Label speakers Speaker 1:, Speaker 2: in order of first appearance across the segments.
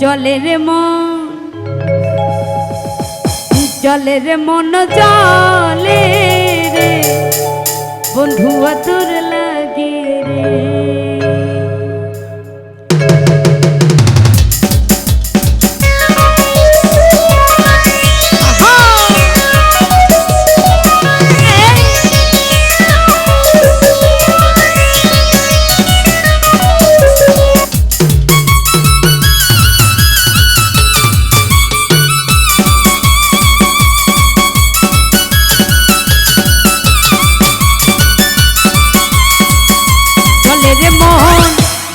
Speaker 1: জলের মন জলের মন জলে রে। বন্ধু তোর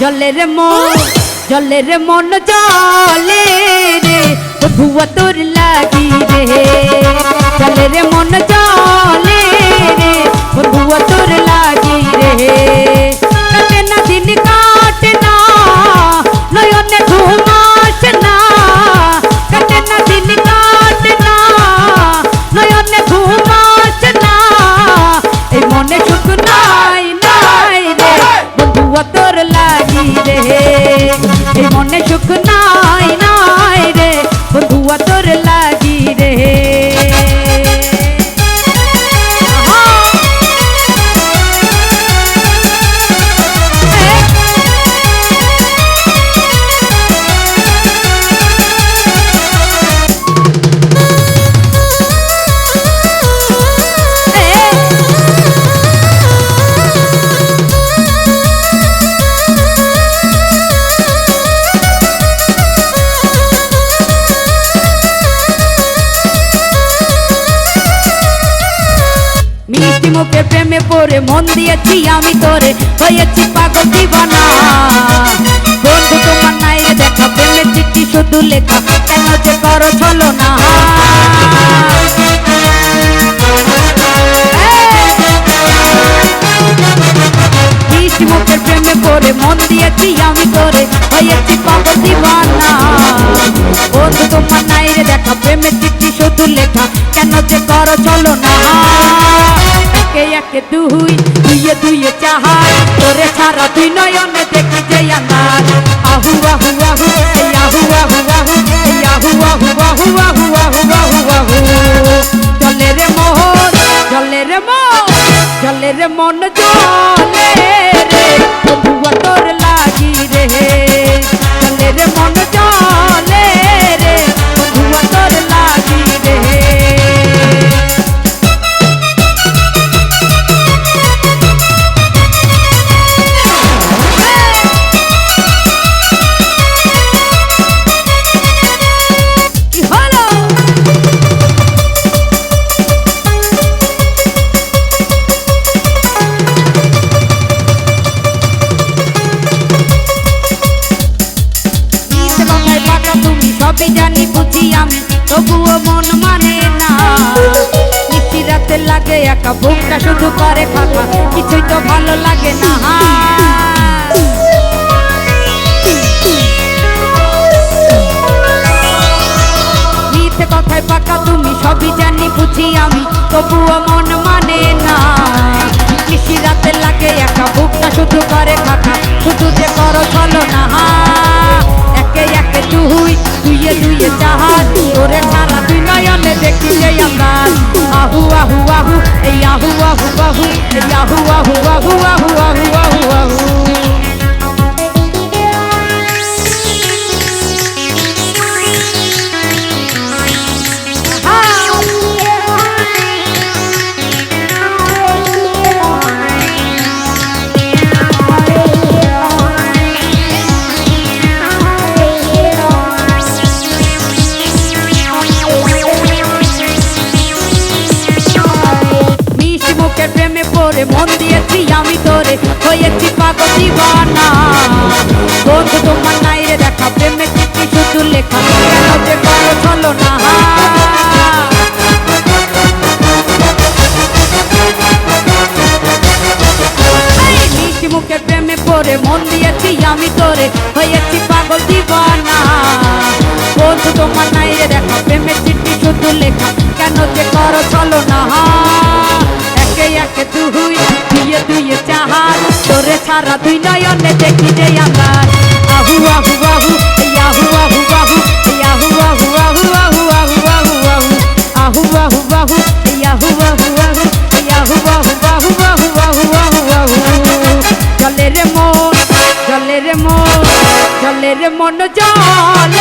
Speaker 1: জলের মন জলের মন জলে। প্রেমে পড়ে, মন দিয়েছি আমি তোরে, হয়েছি পাগল দিবানা। বন্ধু, তোমার নাই দেখা প্রেমের চিঠি শুধু লেখা, কেন যে করো চলো না। মুখের পড়ে, মন দিয়েছি আমি তোরে, হয়েছি পাগল দিবানা। বন্ধু, তোমার নাই রে দেখা প্রেমের চিঠি শুধু লেখা, কেন যে করো চলো না। একে একে দুই, দুইয়ে দুইয়ে চাহার। তোরে ছাড়া তুই নয়নে দেখি যে আমার আহু আহু আহু আহু আহু আহু আহু আহু আহু আহু আহু আহু আহু। জলের মোহর, জলের জলে জলের মন জলে সবই জানি বুঝি আমি, তবুও মন মানে না। নিশি রাতে লাগে একা, বুকটা শুধু করে ফাঁকা, কিছুই তো ভালো লাগে না। আমি, তবুও মন মানে না। লাগে বুকটা শুধু করে দুইয়ে দুইয়ে চাহাত তোরে সারা দুই নয়নে দেখি যে আমরা। হয়েছি পাগল দিবানা। বন্ধু, তোমার নাই দেখা, প্রেমে চিঠি শুধু লেখা? কেন যে করো চলো না। মুখের প্রেমে পড়ে, মন দিয়েছি আমি তোরে। হয়েছি পাগল দিবানা। বন্ধু, তোমার নাই দেখা তারা দুই নয়নে দেখি যে আমার আহু আহু আহু আহু আহু বাহু আহু আহু আহু আহু আহু আহু আহু আহু আহু বাহু আহু আহু আহু আহু বাহু বাহু বাহু বাহু আহু আহু জলের মন জলের মন জলের মন জল